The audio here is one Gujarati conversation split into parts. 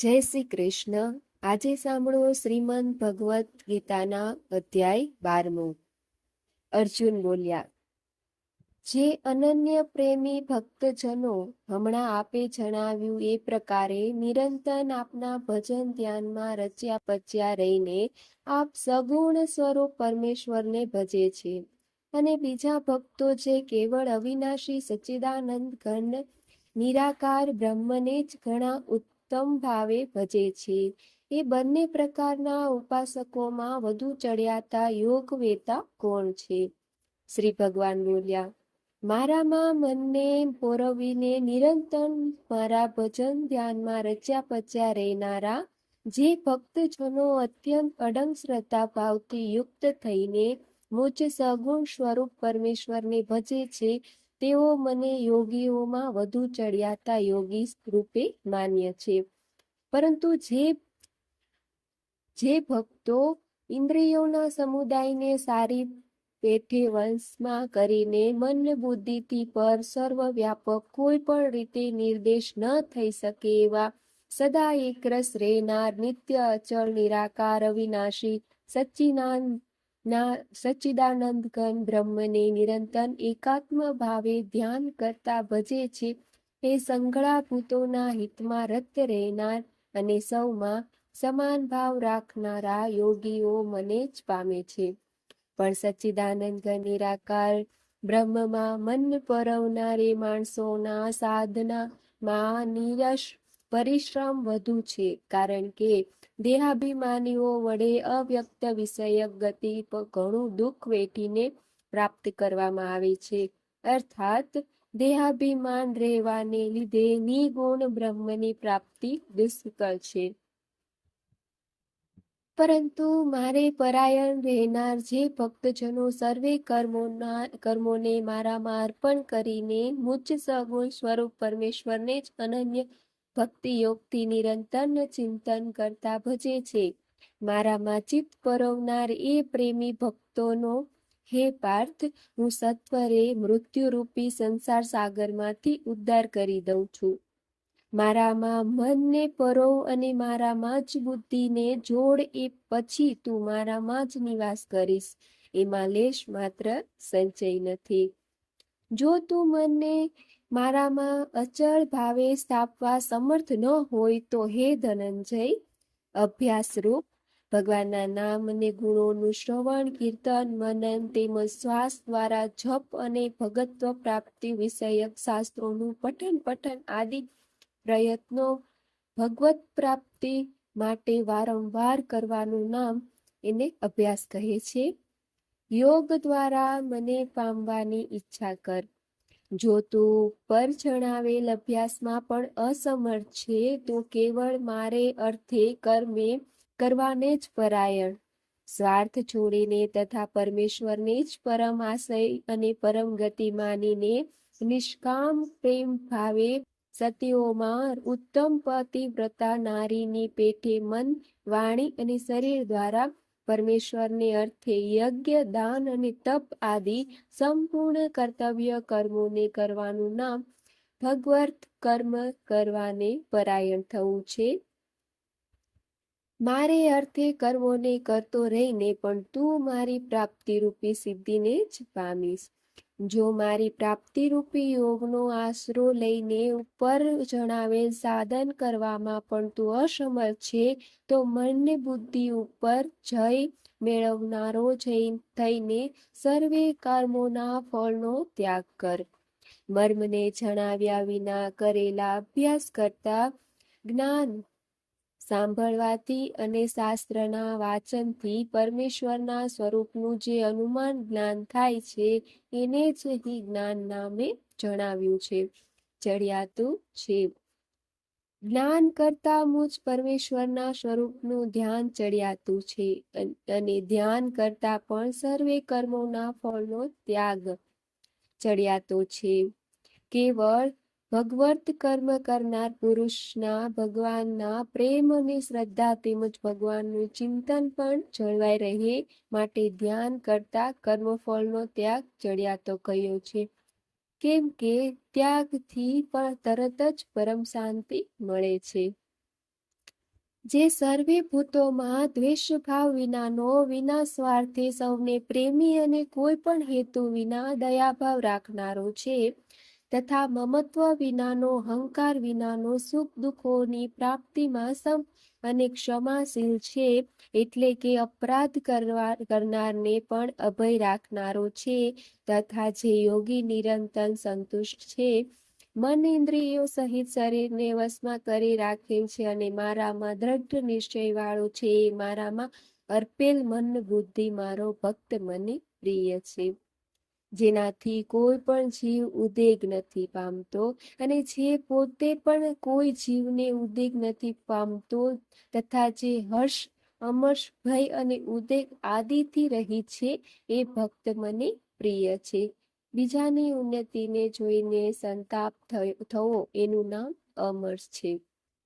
જય શ્રી કૃષ્ણ. આજે સાંભળો શ્રીમદ ભગવદ્ ગીતાના અધ્યાય બારમો. અર્જુન બોલ્યા, જે અનન્ય પ્રેમી ભક્તજનો હમણાં આપે જણાવ્યું એ પ્રકારે નિરંતર આપના ભજન ધ્યાનમાં રચ્યા પચ્યા રહીને આપ સગુણ સ્વરૂપ પરમેશ્વરને ભજે છે. અને બીજા ભક્તો જે કેવળ અવિનાશી સચ્ચિદાનંદ ઘન, નિરાકાર બ્રહ્મને જ ઘણા ઉત્તમ ભાવે ભજે છે. એ બંને પ્રકારના ઉપાસકોમાં વધુ ચડિયાતા યોગ વેતા કોણ છે? શ્રી ભગવાન બોલ્યા, મારામાં મનને પોરવીને નિરંતર મારા ભજન ધ્યાનમાં રચ્યા પચ્યા રહેનારા, જે ભક્તજનો અત્યંત અડંગ શ્રદ્ધા ભાવથી યુક્ત થઈને મુજ સગુણ સ્વરૂપ પરમેશ્વરને ભજે છે તેઓ મને યોગીઓમાં વધુ ચડિયાતા યોગી રૂપે માન્ય છે. પરંતુ જે જે ભક્તો ઇન્દ્રિયોના સમુદાયને સારી પેઠે વંશમાં કરીને મન બુદ્ધિથી પર સર્વવ્યાપક કોઈ પણ રીતે નિર્દેશ ન થઈ શકે એવા સદા એકરસ રહેનાર નિત્ય અચળ નિરાકાર અવિનાશી સચ્ચિનાન ના, સચ્ચિદાનંદ ઘન બ્રહ્મને નિરંતર એકાત્મ ભાવે ધ્યાન કરતા ભજે છે. એ સંઘળા ભૂતોના હિતમાં રત રહેનાર અને સૌમાં સમાન ભાવ રાખનારા યોગીઓ મને જ પામે છે. પણ સચ્ચિદાનંદ નિરાકાર બ્રહ્મમાં મન પરવનારે માણસોના સાધનામાં નિરશ પરિશ્રમ વધુ છે. કારણ કે દેહાભિમાનીઓ વડે અવ્યક્ત વિષયક ગતિ પર ઘણું દુઃખ વેઠીને પ્રાપ્ત કરવામાં આવે છે. અર્થાત, દેહાભિમાન રહેવાને લીધે નિગુણ બ્રહ્મની પ્રાપ્તિ દુષ્કર છે. પરંતુ મારે પરાયણ રહેનાર જે ભક્તજનો સર્વે કર્મોના, કર્મોને મારામાં અર્પણ કરીને મુચ્ચ સગુણ સ્વરૂપ પરમેશ્વરને જ અનન્ય ભક્તિ યોગથી નિરંતર ચિંતન કરતા ભજે છે. મારામાં ચિત્ત પરોવનાર એ પ્રેમી ભક્તોનો, હે પાર્થ, હું સત્વરે મૃત્યુરૂપી સંસાર સાગરમાંથી ઉદ્ધાર કરી દઉં છું. મારામાં મનને પરો અને મારામાં જ બુદ્ધિને જોડ એ પછી તું મારામાં જ નિવાસ કરીશ. એમાં લેશ માત્ર સંચય નથી. જો તું મનને મારામાં અચળ ભાવે સ્થાપવા સમર્થ ન હોય તો હે ધનંજય, અભ્યાસરૂપ. ભગવાનના નામ અને ગુણોનું શ્રવણ, કીર્તન, મનન તેમજ શ્વાસ દ્વારા જપ અને ભગત્વ પ્રાપ્તિ વિષયક શાસ્ત્રોનું પઠન પઠન આદિ પ્રયત્નો ભગવત પ્રાપ્તિ માટે વારંવાર કરવાનું નામ એને અભ્યાસ કહે છે. યોગ દ્વારા મને પામવાની ઈચ્છા કર. જો તું પર જણાવેલ અભ્યાસમાં પણ અસમર્થ છે, તો કેવળ મારે અર્થે કર્મે કરવાને જ પરાયણ. સ્વાર્થ છોડીને તથા પરમેશ્વરને જ પરમ આશય અને પરમ ગતિ માનીને નિષ્કામ પ્રેમ ભાવે સતીઓમાં ઉત્તમ પતિવ્રતા નારીની પેઠે મન વાણી અને શરીર દ્વારા પરમેશ્વરને અર્થે યજ્ઞ, દાન અને તપ આદિ સંપૂર્ણ કર્તવ્ય કર્મોને કરવાનું નામ ભગવર્થ કર્મ કરવાને પરાયણ થવું છે. મારે અર્થે કર્મોને કરતો રહીને પણ તું મારી પ્રાપ્તિ રૂપી સિદ્ધિને જ પામીશ. જો મારી પ્રાપ્તિરૂપી યોગનો આશરો લઈને ઉપર જણાવેલ સાધન કરવામાં પણ તું અસમર્થ છે, તો મનને બુદ્ધિ ઉપર જય મેળવનારો જૈન થઈને સર્વે કર્મોના ફળનો ત્યાગ કર. મર્મને જણાવ્યા વિના કરેલા અભ્યાસ કરતા જ્ઞાન સાંભળવાથી અને શાસ્ત્રના વાચનથી પરમેશ્વરના સ્વરૂપનું જે અનુમાન જ્ઞાન થાય છે, એને જ અહીં જ્ઞાન નામે જણાવ્યું છે. ચડિયાતું છે. જ્ઞાન કરતા મુજ પરમેશ્વરના સ્વરૂપનું ધ્યાન ચડિયાતું છે અને ધ્યાન કરતા પણ સર્વે કર્મોના ફળનો ત્યાગ ચડિયાતો છે. કેવળ ભગવત કર્મ કરનાર પુરુષના ભગવાનના પ્રેમ અને શ્રદ્ધા તેમજ ભગવાનનું ચિંતન પણ જળવાઈ રહે માટે ધ્યાન કરતા કર્મફળનો ત્યાગ ચડિયાતો કહ્યો છે. કેમ કે ત્યાગથી પણ તરત જ પરમ શાંતિ મળે છે. જે સર્વે ભૂતોમાં દ્વેષભાવ વિનાનો વિના સ્વાર્થે સૌને પ્રેમી અને કોઈ પણ હેતુ વિના દયાભાવ રાખનારો છે તથા મમત્વ વિનાનો હંકાર વિનાનો, સુખ દુઃખોની પ્રાપ્તિમાં સમ અને ક્ષમાશીલ છે, એટલે કે અપરાધ કરવા, કરનારને પણ અભય રાખનારો છે, તથા જે યોગી નિરંતર સંતુષ્ટ છે. મન ઇન્દ્રિયો સહિત શરીરને વશમાં કરી રાખેલ છે અને મારામાં દ્રઢ નિશ્ચય વાળો છે, એ મારામાં અર્પેલ મન બુદ્ધિ મારો ભક્ત મને પ્રિય છે. જેનાથી કોઈ પણ જીવ ઉદેગ નથી પામતો અને જે પોતે પણ કોઈ જીવને ઉદેગ નથી પામતો તથા જે હર્ષ, અમર્ષ, ભય અને ઉદેગ આદિથી રહી છે એ ભક્ત મને પ્રિય છે. બીજાની ઉન્નતિને જોઈને સંતાપ થવો, એનું નામ અમર્ષ છે.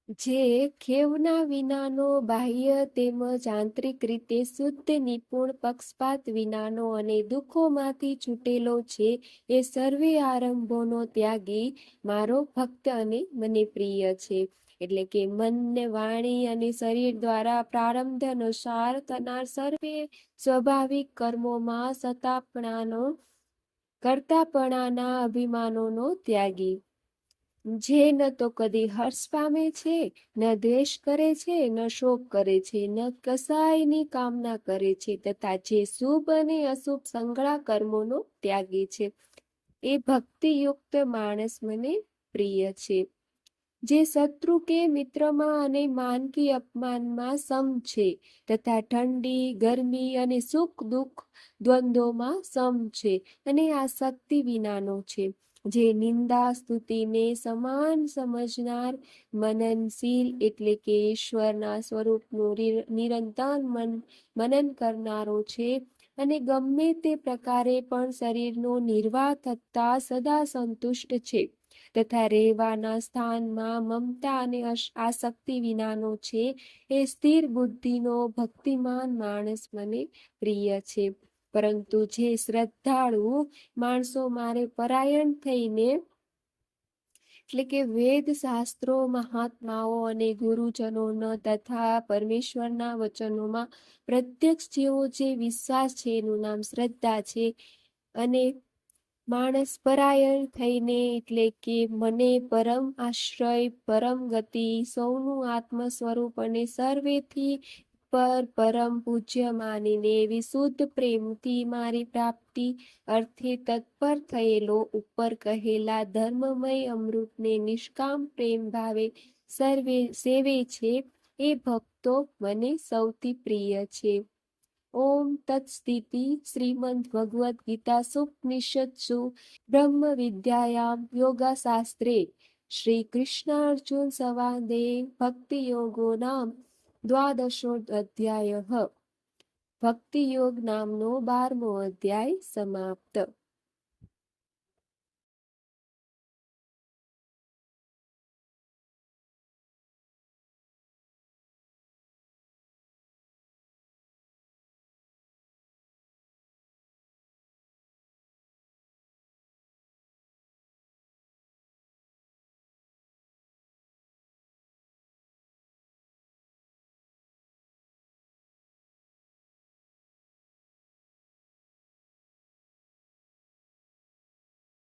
જે ખેવના વિનાનો બાહ્ય તેમજ આંતરિક રીતે શુદ્ધ, નિપુણ પક્ષપાત વિનાનો અને દુઃખોમાંથી છૂટેલો છે, એ સર્વે આરંભોનો ત્યાગી મારો ભક્ત અને મને પ્રિય છે. એટલે કે મન વાણી અને શરીર દ્વારા પ્રારંભ અનુસાર થનાર સર્વે સ્વાભાવિક કર્મોમાં સતાપણાનો, કરતાપણાના અભિમાનોનો ત્યાગી. જે ન તો કદી હર્ષ પામે છે, ન દ્વેષ કરે છે, ન શોક કરે છે, ન કસાયની કામના કરે છે તથા જે શુભ અને અશુભ સંગળા કર્મોનો ત્યાગી છે. એ ભક્તિયુક્ત માણસ મને પ્રિય છે. જે શત્રુ કે મિત્રમાં અને માનકી અપમાનમાં સમ છે તથા ઠંડી, ગરમી અને સુખ દુઃખ દ્વંદ્વોમાં સમ છે અને આ શક્તિ વિનાનો છે. જે નિંદા, સ્તુતિને સમાન સમજનાર મનનશીલ એટલે કે ઈશ્વરના સ્વરૂપનું નિરંતર મન, મનન કરનારો છે. અને ગમે તે પ્રકારે પણ શરીરનો નિર્વાહ થતા સદા સંતુષ્ટ છે. તથા રહેવાના સ્થાનમાં મમતા અને આસક્તિ વિનાનો છે. એ સ્થિર બુદ્ધિનો ભક્તિમાન માણસ મને પ્રિય છે. પરંતુ જે શ્રદ્ધાળુ માણસો મારે પરાયણ થઈને, એટલે કે વેદ શાસ્ત્રો, મહાત્માઓ અને ગુરુજનોનો તથા પરમેશ્વરના વચનોમાં પ્રત્યક્ષ જેવો જે વિશ્વાસ છે, એનું નામ શ્રદ્ધા છે. અને માણસ પરાયણ થઈને એટલે કે મને પરમ આશ્રય, પરમ ગતિ, સૌનું આત્મ સ્વરૂપ અને સર્વેથી પર પરમ પૂજ્ય માનીને વિશુદ્ધ પ્રેમથી મારી પ્રાપ્તિ અર્થે તત્પર થયેલો ઉપર કહેલા ધર્મમય અમૃતને નિષ્કામ પ્રેમ ભાવે સર્વે સેવે છે. એ ભક્તો મને સૌથી પ્રિય છે. ઓમ તત્સ્થિતિ શ્રીમદ ભગવદ્ ગીતા સુપનિષત્સુ બ્રહ્મ વિદ્યાયામ યોગાશાસ્ત્રે. શ્રી કૃષ્ણાર્જુન સંવાદે ભક્તિ યોગો નામ દ્વાદશોધ્યાય ભક્તિ યોગ નામનો બારમો અધ્યાય સમાપ્ત.